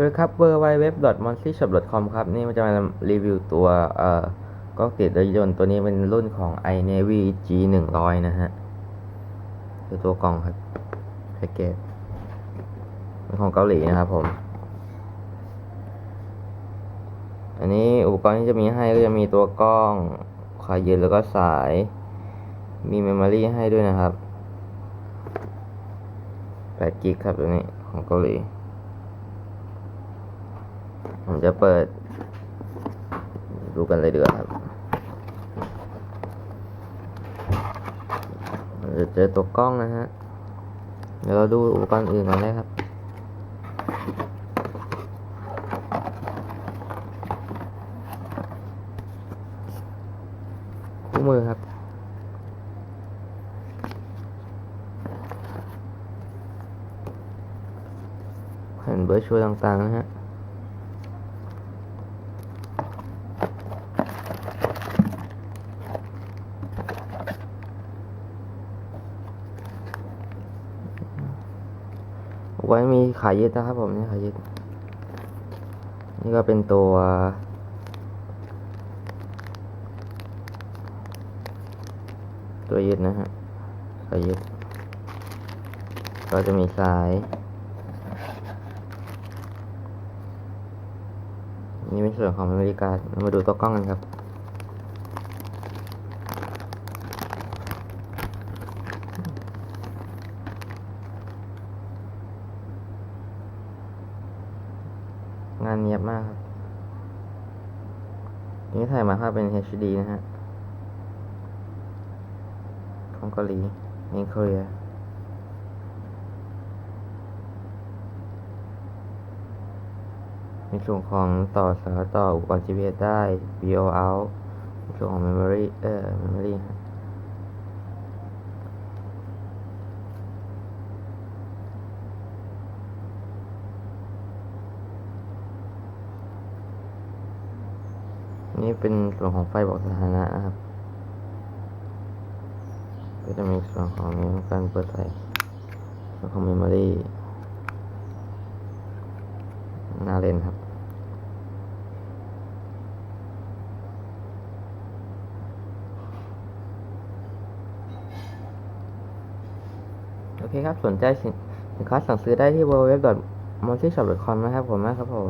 วัสดีครับ w w w m o n t y s h o p c o m ครับ นี่มันจะมารีวิวตัวเอ่อกล้องติดรถยนต์ตัวนี้เป็นรุ่นของ iNavy G 1 0 0นะฮะคือตัวกล่องครับแพ็กเกจเป็นของเกาหลีนะครับผม อันนี้อุปกรณ์ที่จะมีให้ก็จะมีตัวกล้องขายืนแล้วก็สาย มีเมมโมรี่ให้ด้วยนะครับ8กิกครับตัวนี้ของเกาหลี ผมจะเปิด ดูกันเลยเดีกว่าครับเราจะเจอตัวกล้องนะฮะ เดี๋ยวเราดูอุปกรณ์อื่นก่อนเลยครับคู่มือครับแผ่นเบอร์ช่วยต่างๆนะฮะ ไว้มีขายยึดนะครับผมนี่ขายยึด นี่ก็เป็นตัว ตัวยึดนะฮะขายึด ก็จะมีสาย นี่เป็นส่วนของเมมโมรี่การ์ดเรามาดูตัวกล้องกันครับ งานเนียบมากครับ นี่ถ่ายมาภาพเป็น HD นะฮะ ของเกาหลีในเกาหลีในส่วนของต่อสายต่ออุปกรณ์ GPS ได้ VO out ส่วนของ memory เอ่อ memory ฮะ นี่เป็นส่วนของไฟบอกสถานะนะครับ ก็จะมีส่วนของการเปิดใส่ส่วนของ memory หน้าเลนครับโอเคครับ สนใจสินค้าสั่งซื้อได้ที่ www.multishop.com นะครับผมนะครับผม